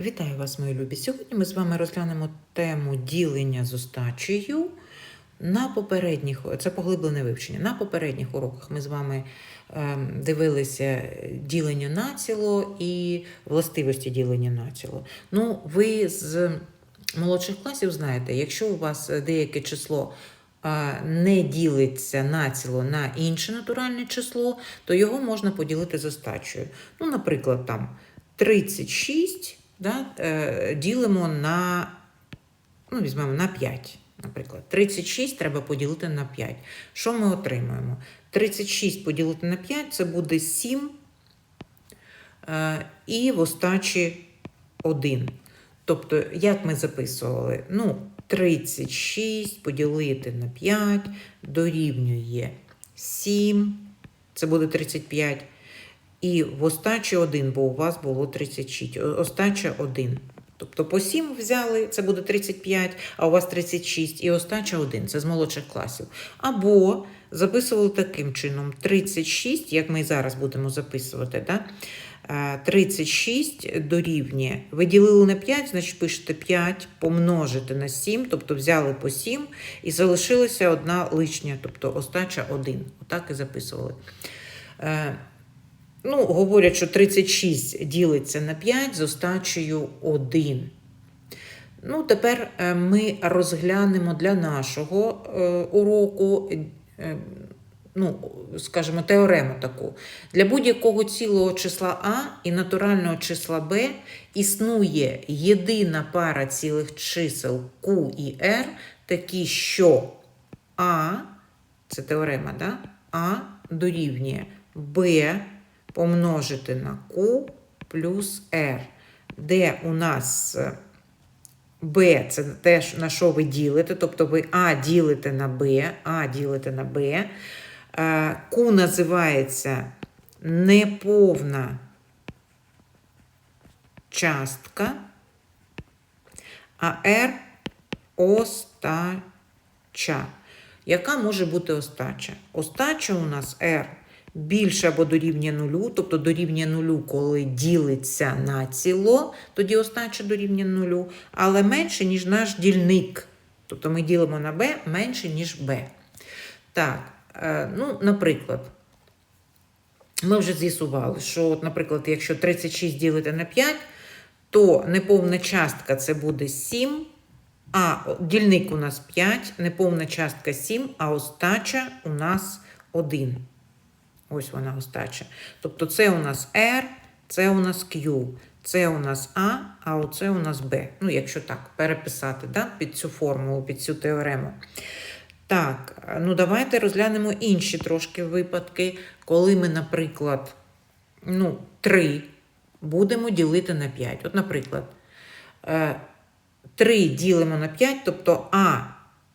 Вітаю вас, мої любі. Сьогодні ми з вами розглянемо тему ділення з остачею. На попередніх, це поглиблене вивчення. На попередніх уроках ми з вами ем, дивилися ділення націло і властивості ділення націло. Ну, ви з молодших класів знаєте, якщо у вас деяке число е, не ділиться націло на інше натуральне число, то його можна поділити з остачею. Ну, наприклад, там 36 да, е, ділимо на, ну, візьмемо на 5. Наприклад, 36 треба поділити на 5. Що ми отримуємо? 36 поділити на 5 це буде 7 е, і в остачі 1. Тобто, як ми записували? Ну, 36 поділити на 5 дорівнює 7, це буде 35. І в остачі 1, бо у вас було 36. О- Остача 1. Тобто по 7 взяли, це буде 35, а у вас 36, і остача 1, це з молодших класів. Або записували таким чином: 36, як ми і зараз будемо записувати, да? Е, 36 дорівнює. Ви ділили на 5, значить пишете 5 помножити на 7, тобто взяли по 7 і залишилася одна лишня, тобто остача 1. Отак і записували. Ну, говорять, що 36 ділиться на 5 з остачею 1. Ну, тепер е, ми розглянемо для нашого е, уроку, е, ну, скажімо, теорему таку. Для будь-якого цілого числа А і натурального числа Б існує єдина пара цілих чисел Q і R, такі, що А, це теорема, да? А дорівнює Б помножити на Q плюс R, де у нас е, B це те, на що ви ділите, тобто ви А ділите на Б, А ділите на Б. Е, Q називається неповна частка, а R остача. Яка може бути остача? Остача у нас R більше або дорівнює нулю, тобто дорівнює нулю, коли ділиться на ціло, тоді остача дорівнює нулю, але менше, ніж наш дільник. Тобто ми ділимо на b менше, ніж b. Так, е, ну, наприклад, ми вже з'ясували, що, от, наприклад, якщо 36 ділити на 5, то неповна частка це буде 7, а дільник у нас 5, неповна частка 7, а остача у нас 1. Ось вона остача. Тобто це у нас R, це у нас Q, це у нас А, а оце у нас Б. Ну, якщо так, переписати да, під цю формулу, під цю теорему. Так, ну давайте розглянемо інші трошки випадки, коли ми, наприклад, ну, 3 будемо ділити на 5. От, наприклад, е, 3 ділимо на 5, тобто А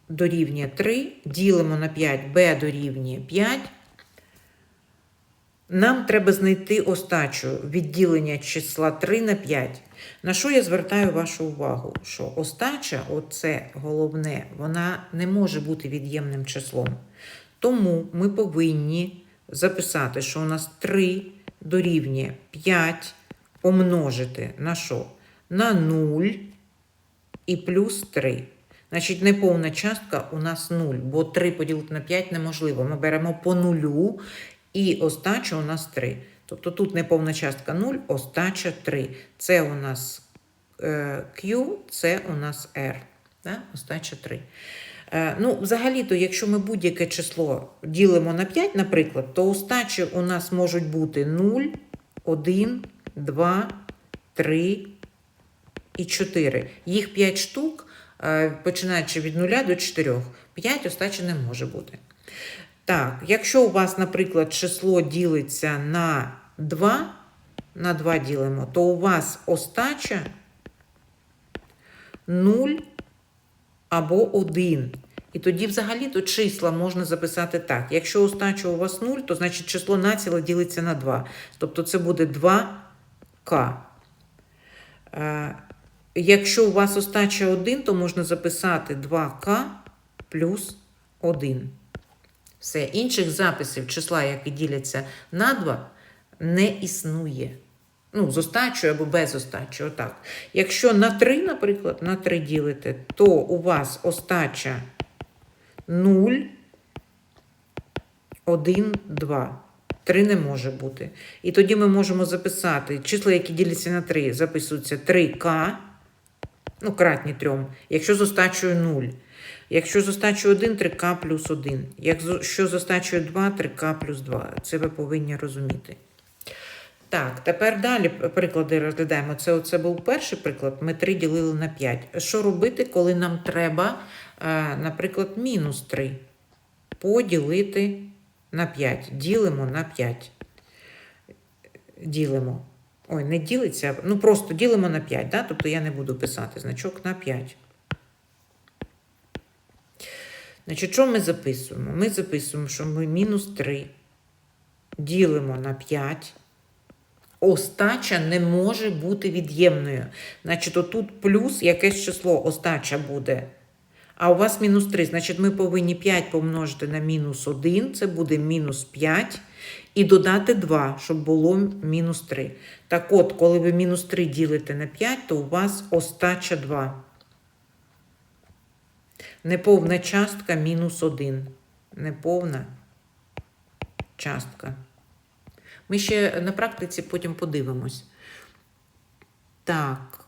дорівнює 3, ділимо на 5, Б дорівнює 5. Нам треба знайти остачу відділення числа 3 на 5. На що я звертаю вашу увагу? Що остача, оце головне, вона не може бути від'ємним числом. Тому ми повинні записати, що у нас 3 дорівнює 5 помножити на що? На 0 і плюс 3. Значить, неповна частка у нас 0, бо 3 поділити на 5 неможливо. Ми беремо по нулю, і остача у нас 3. Тобто тут неповна частка 0, остача 3. Це у нас е, Q, це у нас R. Да? Остача 3. Е, ну, взагалі-то, якщо ми будь-яке число ділимо на 5, наприклад, то остачі у нас можуть бути 0, 1, 2, 3 і 4. Їх 5 штук, е, починаючи від 0 до 4. 5 остачі не може бути. Так, якщо у вас, наприклад, число ділиться на 2, на 2 ділимо, то у вас остача 0 або 1. І тоді взагалі то числа можна записати так. Якщо остача у вас 0, то значить число націло ділиться на 2. Тобто це буде 2к. Е, Якщо у вас остача 1, то можна записати 2к плюс 1. Все, інших записів числа, які діляться на 2, не існує. Ну, з остачою або без остачі, отак. Якщо на 3, наприклад, на 3 ділите, то у вас остача 0, 1, 2. 3 не може бути. І тоді ми можемо записати числа, які діляться на 3, записуються 3К, ну, кратні 3, якщо з остачею 0. Якщо з остачею 1, 3К плюс 1. Якщо з остачею 2, 3К плюс 2. Це ви повинні розуміти. Так, тепер далі приклади розглядаємо. Це, це був перший приклад. Ми 3 ділили на 5. Що робити, коли нам треба, е, наприклад, мінус 3 поділити на 5. Ділимо на 5. Ділимо. Ой, не ділиться, ну просто ділимо на 5, да? тобто я не буду писати значок на 5. Значить, що ми записуємо? Ми записуємо, що ми мінус 3 ділимо на 5. Остача не може бути від'ємною. Значить, отут плюс якесь число остача буде. А у вас мінус 3. Значить, ми повинні 5 помножити на мінус 1, це буде мінус 5. І додати 2, щоб було мінус 3. Так от, коли ви мінус 3 ділите на 5, то у вас остача 2. Неповна частка мінус 1. Неповна частка. Ми ще на практиці потім подивимось. Так.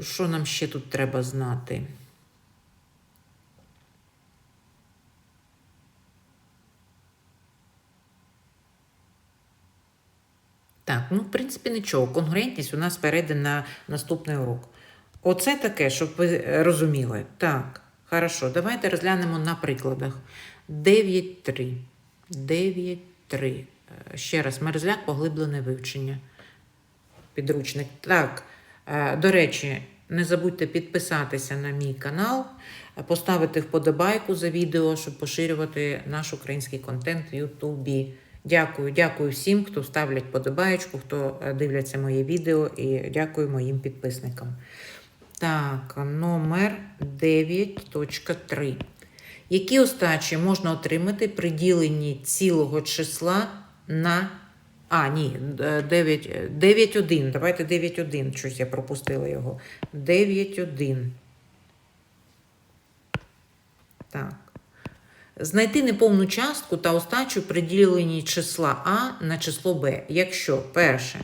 Що нам ще тут треба знати? Так, ну, в принципі, нічого. Конгруентність у нас перейде на наступний урок. Оце таке, щоб ви розуміли. Так, хорошо, давайте розглянемо на прикладах. 9.3. 9.3. Е, Ще раз, мерзляк, поглиблене вивчення. Підручник. Так, е, до речі, не забудьте підписатися на мій канал, е, поставити вподобайку за відео, щоб поширювати наш український контент в Ютубі. Дякую, дякую всім, хто ставлять подобаєчку, хто е, дивляться моє відео, і дякую моїм підписникам. Так, номер 9.3. Які остачі можна отримати при діленні цілого числа на. А, ні, 9, 9.1. Давайте 9.1. Щось я пропустила його. 9.1. Так. Знайти неповну частку та остачу при діленні числа А на число Б. Якщо перше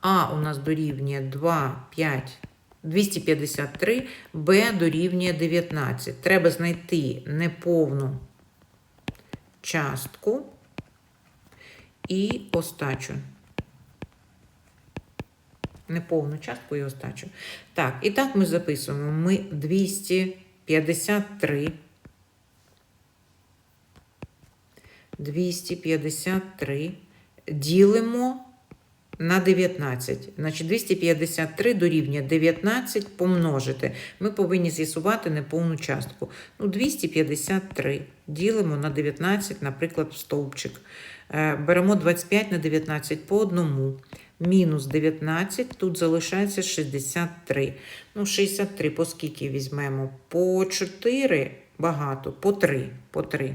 А у нас дорівнює 2, 5, 253, Б дорівнює 19. Треба знайти неповну частку і остачу. Неповну частку і остачу. Так, і так ми записуємо. Ми 253. 253 ділимо на 19. Значить, 253 дорівнює 19 помножити. Ми повинні з'ясувати неповну частку. Ну, 253 ділимо на 19, наприклад, стовпчик. Е, Беремо 25 на 19 по одному. Мінус 19, тут залишається 63. Ну, 63 по скільки візьмемо? По 4 багато, по 3. По 3.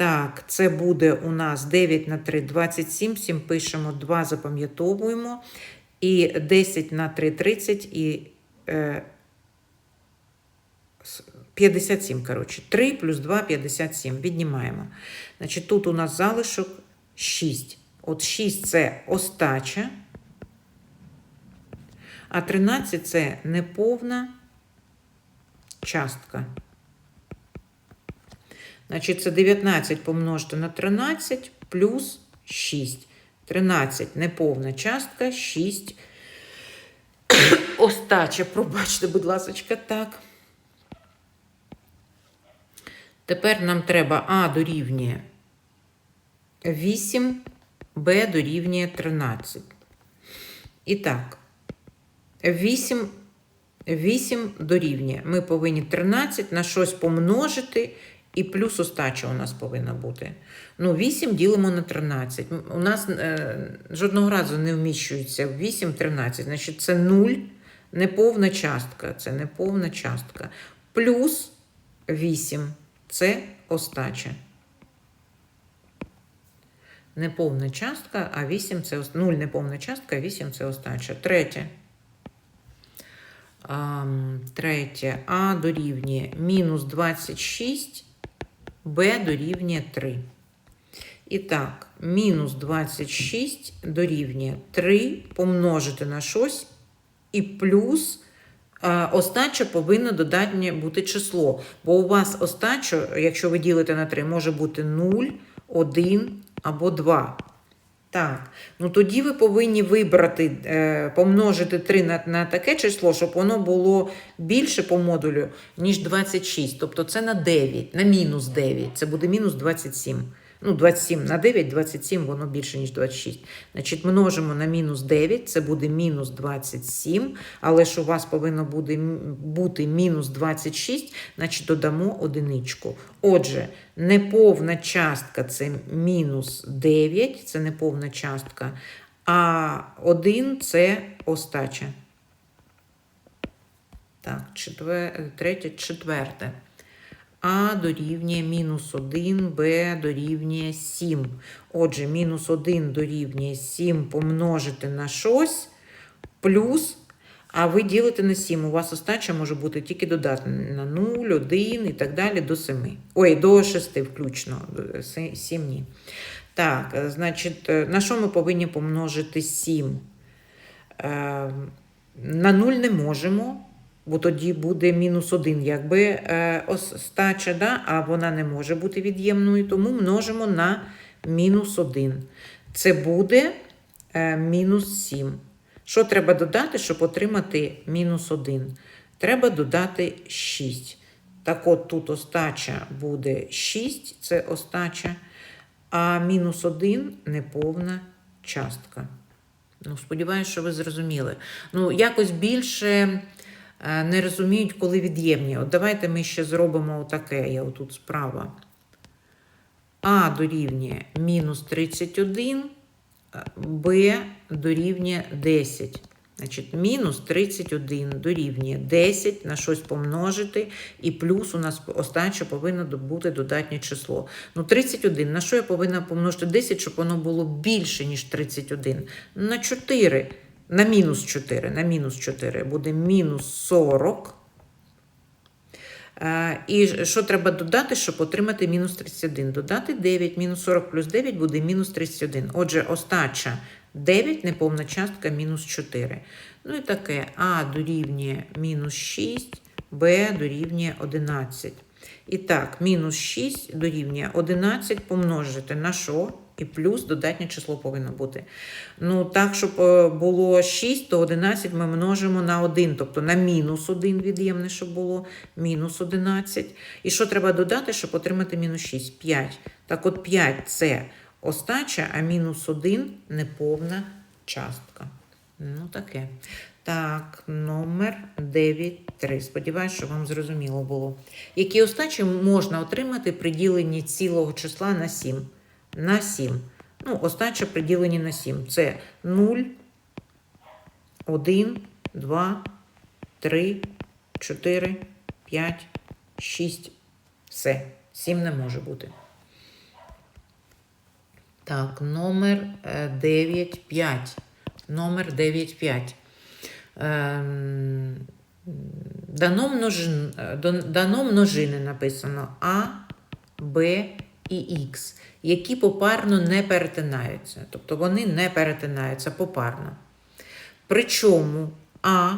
Так, це буде у нас 9 на 3, 27, 7 пишемо, 2 запам'ятовуємо. І 10 на 3, 30 і е, 57, коротше. 3 плюс 2, 57. Віднімаємо. Значить, тут у нас залишок 6. От 6 це остача, а 13 це неповна частка. Значить, це 19 помножити на 13 плюс 6. 13 неповна частка, 6. Остача, пробачте, будь ласка, так. Тепер нам треба А дорівнює 8, Б дорівнює 13. І так, 8, 8 дорівнює. Ми повинні 13 на щось помножити. І плюс остача у нас повинна бути. Ну, 8 ділимо на 13. У нас е, жодного разу не вміщується 8 13. Значить, це 0, неповна частка. Це неповна частка. Плюс 8 це остача. неповна частка, а 8 це 0 неповна частка, а 8 це остача. Третє. Третє. А дорівнює мінус 26, Б дорівнює 3. І так, мінус 26 дорівнює 3 помножити на щось і плюс е, остача повинно додатнє бути число. Бо у вас остача, якщо ви ділите на 3, може бути 0, 1 або 2. Так, ну тоді ви повинні вибрати, е, помножити 3 на, на таке число, щоб воно було більше по модулю, ніж 26. Тобто це на 9, на мінус 9. Це буде мінус 27. Ну, 27 на 9, 27, воно більше, ніж 26. Значить, множимо на мінус 9, це буде мінус 27, але ж у вас повинно буде бути мінус 26, значить додамо одиничку. Отже, неповна частка це мінус 9, це неповна частка, а 1 це остача. Так, четвер... третє, четверте. А дорівнює мінус 1, Б дорівнює 7. Отже, мінус 1 дорівнює 7 помножити на щось, плюс, а ви ділите на 7. У вас остача може бути тільки додатна на 0, 1 і так далі до 7. Ой, до 6 включно, 7 ні. Так, е, значить, е, на що ми повинні помножити 7? Е, на 0 не можемо, бо тоді буде мінус 1, якби е, остача, да? а вона не може бути від'ємною, тому множимо на мінус 1. Це буде е, мінус 7. Що треба додати, щоб отримати мінус 1? Треба додати 6. Так от тут остача буде 6, це остача, а мінус 1 неповна частка. Ну, сподіваюся, що ви зрозуміли. Ну, якось більше не розуміють, коли від'ємні. От давайте ми ще зробимо таке, я отут справа. А дорівнює мінус 31, е, Б дорівнює 10. Значить, мінус 31 дорівнює 10 на щось помножити, і плюс у нас остача повинно бути додатнє число. Ну, 31. На що я повинна помножити 10, щоб воно було більше, ніж 31? На 4. На мінус 4. На мінус 4 буде мінус 40. Е, І що треба додати, щоб отримати мінус 31? Додати 9, мінус 40 плюс 9 буде мінус 31. Отже, остача 9, неповна частка мінус 4. Ну і таке А дорівнює мінус 6, Б дорівнює 11. І так, мінус 6 дорівнює 11 помножити на що? І плюс додатнє число повинно бути. Ну, так, щоб е, було 6, то 11 ми множимо на 1, тобто на мінус 1 від'ємне, щоб було мінус 11. І що треба додати, щоб отримати мінус 6? 5. Так от 5 це остача, а мінус 1 неповна частка. Ну, таке. Так, номер 9.3. Сподіваюсь, що вам зрозуміло було. Які остачі можна отримати при діленні цілого числа на 7? На 7. Ну, остача при діленні на 7. Це 0, 1, 2, 3, 4, 5, 6. Все. 7 не може бути. Так, номер 9.5. Номер 9.5. Ем, Дано, множин, е, дано множини написано А, Б і Х, які попарно не перетинаються. Тобто вони не перетинаються попарно. Причому А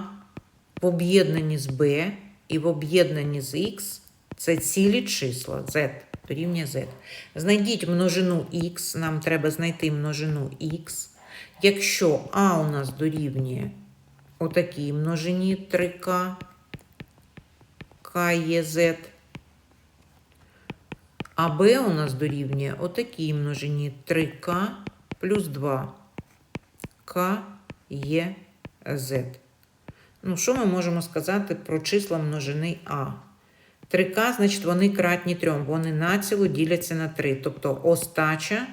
в об'єднанні з Б і в об'єднанні з Х це цілі числа Z дорівнює Z. Знайдіть множину Х, нам треба знайти множину Х. Якщо А у нас дорівнює отакій множині 3К, К є Z, а Б у нас дорівнює отакій множині 3К плюс 2. К є Z. Ну, що ми можемо сказати про числа множини А? 3К, значить, вони кратні 3, вони націло діляться на 3. Тобто остача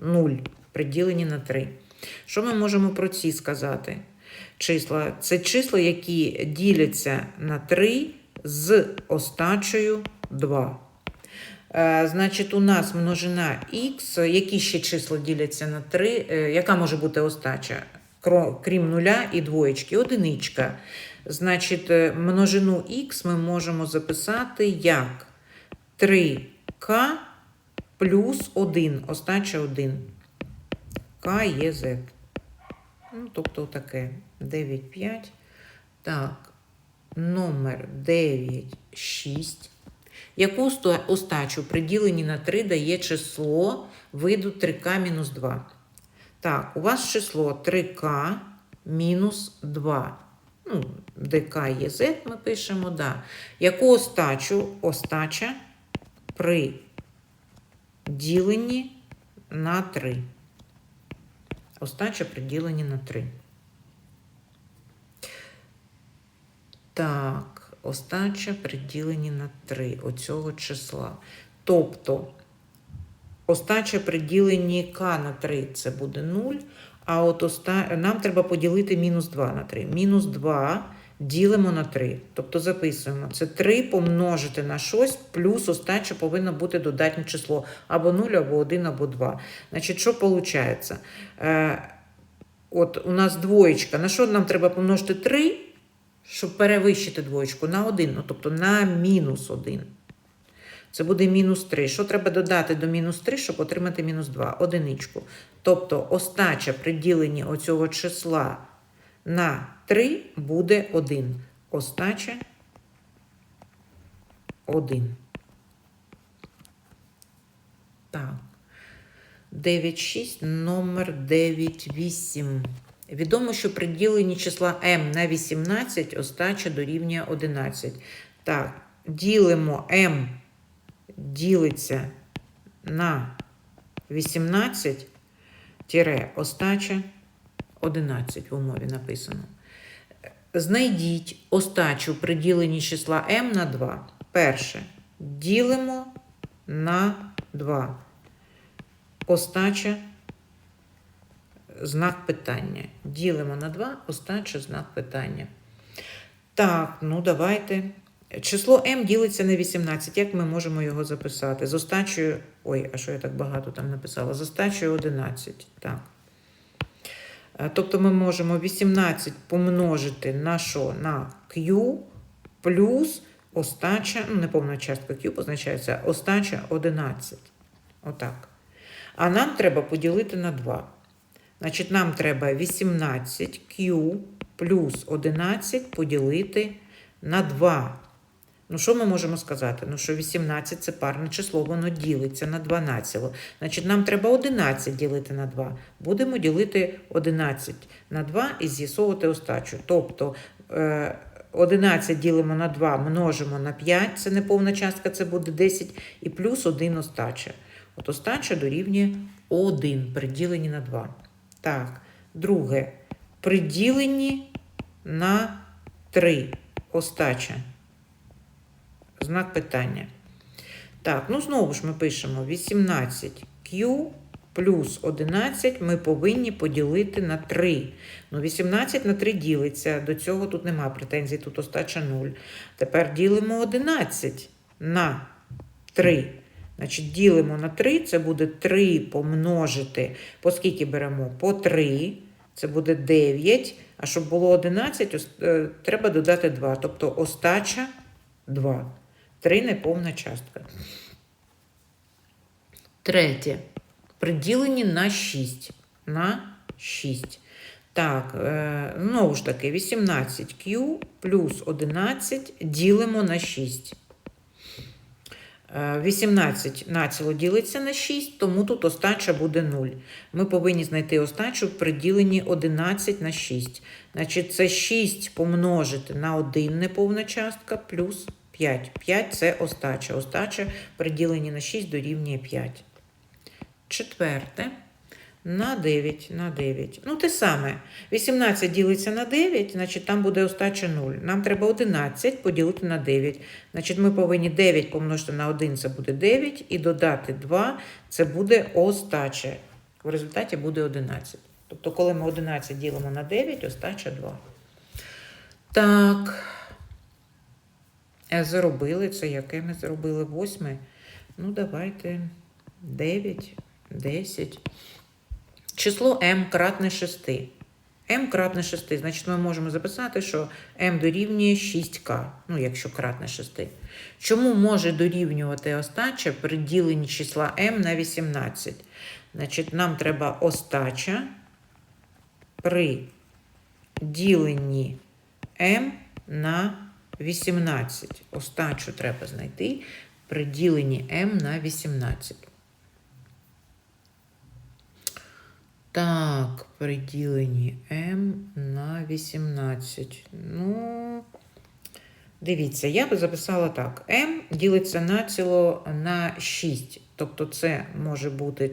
0 при діленні на 3. Що ми можемо про ці сказати? Числа. Це числа, які діляться на 3 з остачею 2. Е, Значить, у нас множина х, які ще числа діляться на 3, яка може бути остача? Крім нуля і двоєчки, одиничка. Значить, е, множину х ми можемо записати як 3к плюс 1, остача 1. К є z. Ну, тобто таке 9, 5. Так, номер 9, 6. Яку остачу при діленні на 3 дає число виду 3к мінус 2? Так, у вас число 3к мінус 2. Ну, ДК є Z, ми пишемо, да. Яку остачу остача при діленні на 3? Остача при діленні на 3. Так, остача при діленні на 3 оцього числа. Тобто, остача при діленні k на 3 це буде 0, а от оста... нам треба поділити мінус 2 на 3. Мінус 2 ділимо на 3. Тобто записуємо, це 3 помножити на щось, плюс остача повинно бути додатнє число. Або 0, або 1, або 2. Значить, що виходить? Е, от у нас двоєчка. На що нам треба помножити 3, щоб перевищити двоєчку? На 1, ну, тобто на мінус 1. Це буде мінус 3. Що треба додати до мінус 3, щоб отримати мінус 2? Одиничку. Тобто остача при діленні оцього числа на 3 буде 1. Остача 1. Так. 9,6, номер 9,8. Відомо, що при діленні числа m на 18 остача дорівнює 11. Так, ділимо m ділиться на 18 тире остача 11 в умові написано. Знайдіть остачу при діленні числа m на 2. Перше. Ділимо на 2. Остача знак питання. Ділимо на 2, остача знак питання. Так, ну давайте. Число m ділиться на 18. Як ми можемо його записати? З остачею. Ой, а що я так багато там написала? З остачею 11. Так. Е, Тобто ми можемо 18 помножити на що? На Q плюс остача, ну, неповна частка Q позначається, остача 11. Отак. А нам треба поділити на 2. Значить, нам треба 18Q плюс 11 поділити на 2. Ну, що ми можемо сказати? Ну, що 18 це парне число, воно ділиться на 12. Значить, нам треба 11 ділити на 2. Будемо ділити 11 на 2 і з'ясовувати остачу. Тобто е, 11 ділимо на 2, множимо на 5, це неповна частка, це буде 10, і плюс 1 остача. От остача дорівнює 1 при діленні на 2. Так, друге. При діленні на 3 остача. Знак питання. Так, ну знову ж ми пишемо 18Q плюс 11 ми повинні поділити на 3. Ну, 18 на 3 ділиться. До цього тут нема претензій, тут остача 0. Тепер ділимо 11 на 3. Значить, ділимо на 3, це буде 3 помножити. По скільки беремо? По 3. Це буде 9. А щоб було 11, е, треба додати 2. Тобто остача 2. 3 неповна частка. Третє. Приділені на 6. На 6. Так, е, знову ж таки, 18Q плюс 11 ділимо на 6. Е, 18 націло ділиться на 6, тому тут остача буде 0. Ми повинні знайти остачу при діленні 11 на 6. Значить, це 6 помножити на 1 неповна частка плюс 5. 5 це остача. Остача при діленні на 6 дорівнює 5. Четверте. На 9, на 9. Ну, те саме. 18 ділиться на 9, значить там буде остача 0. Нам треба 11 поділити на 9. Значить, ми повинні 9 помножити на 1, це буде 9, і додати 2, це буде остача. В результаті буде 11. Тобто, коли ми 11 ділимо на 9, остача 2. Так. Е, Зробили це, яке ми зробили восьме. Ну, давайте 9, 10. Число m кратне 6. m кратне 6. Значить, ми можемо записати, що m дорівнює 6k, ну, якщо кратне 6. Чому може дорівнювати остача при діленні числа m на 18? Значить, нам треба остача при діленні m на 18. Остачу треба знайти при діленні m на 18. Так, при діленні m на 18. Ну, дивіться, я би записала так. m ділиться націло на 6. Тобто це може бути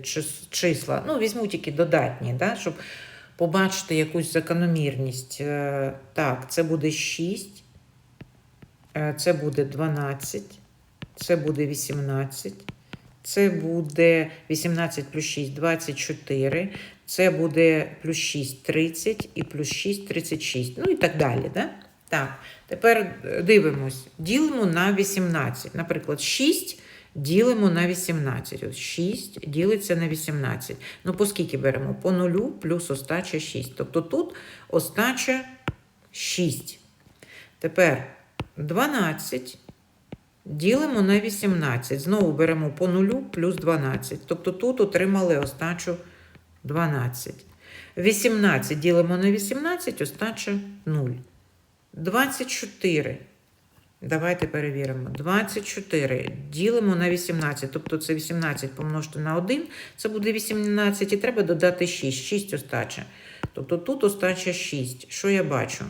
числа. Ну, візьму тільки додатні, да, щоб побачити якусь закономірність. Е, Так, це буде 6, е, це буде 12, це буде 18. Це буде 18 плюс 6 24. Це буде плюс 6 30 і плюс 6 36. Ну і так далі. Да? Так, тепер е, дивимось. Ділимо на 18. Наприклад, 6 ділимо на 18. Ось 6 ділиться на 18. Ну, по скільки беремо? По 0 плюс остача 6. Тобто тут остача 6. Тепер 12 Ділимо на 18. Знову беремо по 0 плюс 12. Тобто тут отримали остачу 12. 18 ділимо на 18, остача 0. 24. Давайте перевіримо. 24 ділимо на 18. Тобто це 18 помножити на 1, це буде 18. І треба додати 6. 6 остача. Тобто тут остача 6. Що я бачу?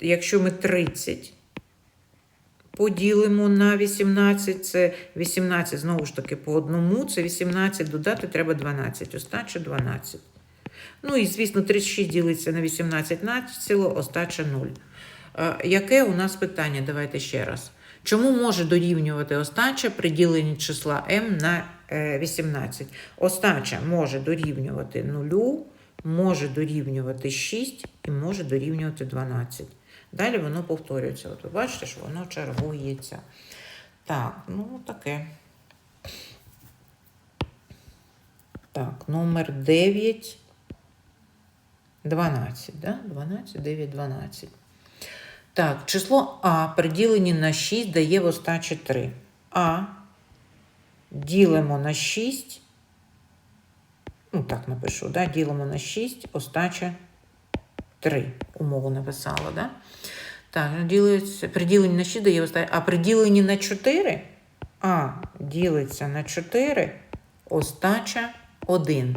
Якщо ми 30 поділимо на 18, це 18, знову ж таки, по одному, це 18, додати треба 12, остача 12. Ну і, звісно, 36 ділиться на 18 націло, остача 0. Е, Яке у нас питання? Давайте ще раз. Чому може дорівнювати остача при діленні числа m на е, 18? Остача може дорівнювати 0, може дорівнювати 6 і може дорівнювати 12. Далі воно повторюється. От ви бачите, що воно чергується. Так, ну таке. Так, номер 9. 12, да? 12, 9, 12. Так, число А при діленні на 6 дає в остачі 3. А ділимо на 6. Ну, так напишу, да? ділимо на 6, остача 3. Умову написала, да? Так, ділиться, при діленні на 6 дає остача. А при діленні на 4 А ділиться на 4, остача 1.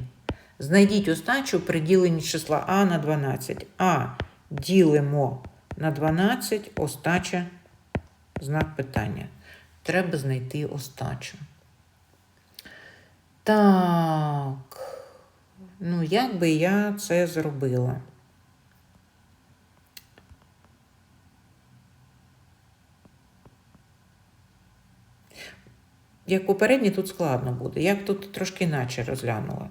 Знайдіть остачу при діленні числа А на 12. А ділимо на 12, остача, знак питання. Треба знайти остачу. Так. Ну, як би я це зробила? Як попередній, тут складно буде. Я б тут трошки інакше розглянула.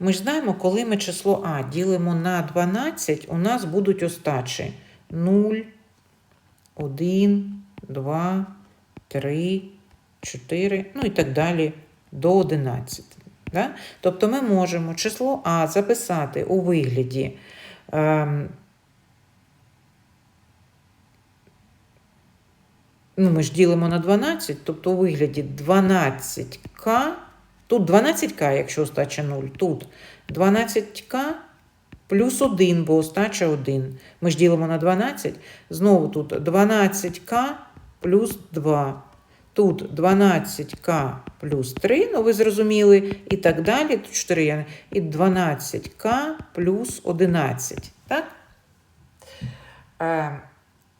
Ми ж знаємо, коли ми число А ділимо на 12, у нас будуть остачі 0, 1, 2, 3, 4, ну і так далі до 11. Да? Тобто ми можемо число А записати у вигляді. Ем, ну, ми ж ділимо на 12, тобто у вигляді 12К. Тут 12К, якщо остача 0, тут 12К плюс 1, бо остача 1. Ми ж ділимо на 12. Знову тут 12К плюс 2. Тут 12К плюс 3, ну ви зрозуміли, і так далі. Тут 4 і 12К плюс 11. Так?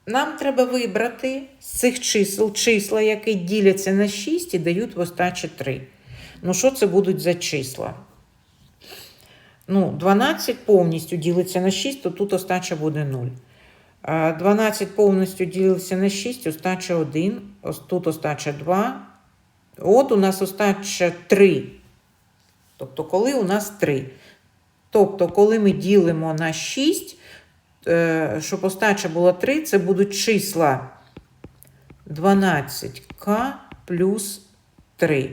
Нам треба вибрати з цих чисел числа, які діляться на 6 і дають в остачі 3. Ну, що це будуть за числа? Ну, 12 повністю ділиться на 6, то тут остача буде 0. 12 повністю ділиться на 6, остача 1, тут остача 2. От у нас остача 3. Тобто, коли у нас 3. Тобто, коли ми ділимо на 6, е, щоб остача була 3, це будуть числа 12К плюс 3.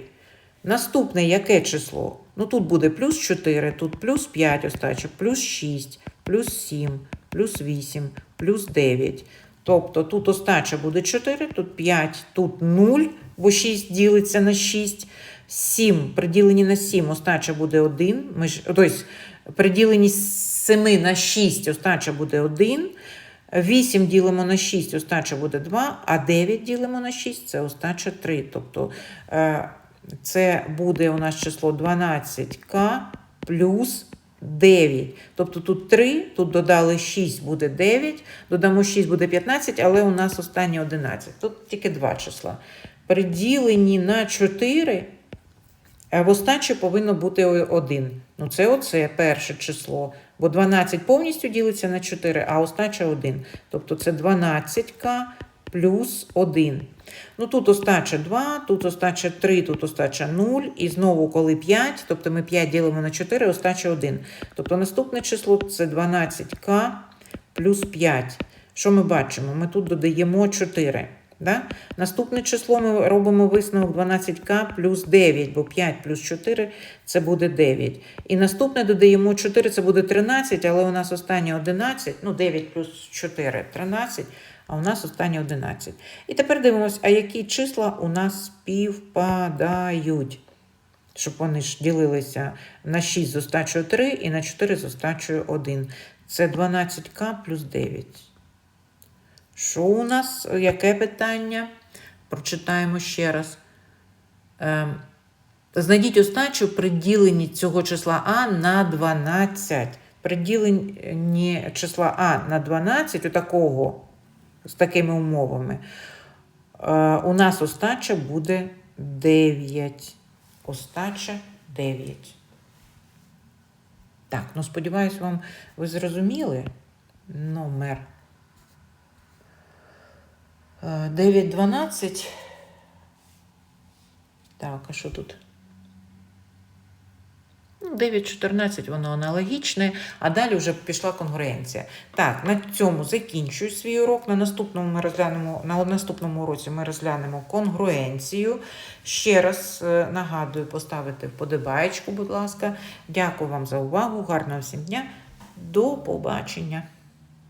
Наступне яке число? Ну тут буде плюс 4, тут плюс 5 остачок, плюс 6, плюс 7, плюс 8, плюс 9. Тобто тут остача буде 4, тут 5, тут 0, бо 6 ділиться на 6. 7 приділені на 7, остача буде 1. Ми ж, тобто, приділені з 7 на 6, остача буде 1. 8 ділимо на 6, остача буде 2, а 9 ділимо на 6, це остача 3. Тобто е, це буде у нас число 12к плюс 9. Тобто тут 3, тут додали 6, буде 9, додамо 6, буде 15, але у нас останнє 11. Тут тільки два числа. Приділені на 4, а в остачі повинно бути 1. Ну, це оце перше число. Бо 12 повністю ділиться на 4, а остача 1. Тобто це 12к плюс 1. Ну тут остача 2, тут остача 3, тут остача 0. І знову, коли 5, тобто ми 5 ділимо на 4, остача 1. Тобто наступне число це 12к плюс 5. Що ми бачимо? Ми тут додаємо 4. Да? Наступне число ми робимо висновок 12к плюс 9, бо 5 плюс 4 це буде 9. І наступне додаємо 4, це буде 13, але у нас останнє 11, ну 9 плюс 4 13, а у нас останнє 11. І тепер дивимося, а які числа у нас співпадають. Щоб вони ж ділилися на 6 з остачою 3 і на 4 з остачою 1. Це 12к плюс 9. Що у нас? Яке питання? Прочитаємо ще раз. Ем, Знайдіть остачу при діленні цього числа А на 12. При діленні числа А на 12, у такого, з такими умовами, е, у нас остача буде 9. Остача 9. Так, ну сподіваюсь, вам ви зрозуміли номер. 9.12. Так, а що тут? Ну, 9.14 воно аналогічне, а далі вже пішла конгруенція. Так, на цьому закінчую свій урок. На наступному ми розглянемо, на наступному уроці ми розглянемо конгруенцію. Ще раз е, нагадую поставити вподобаєчку, будь ласка. Дякую вам за увагу. Гарного всім дня. До побачення.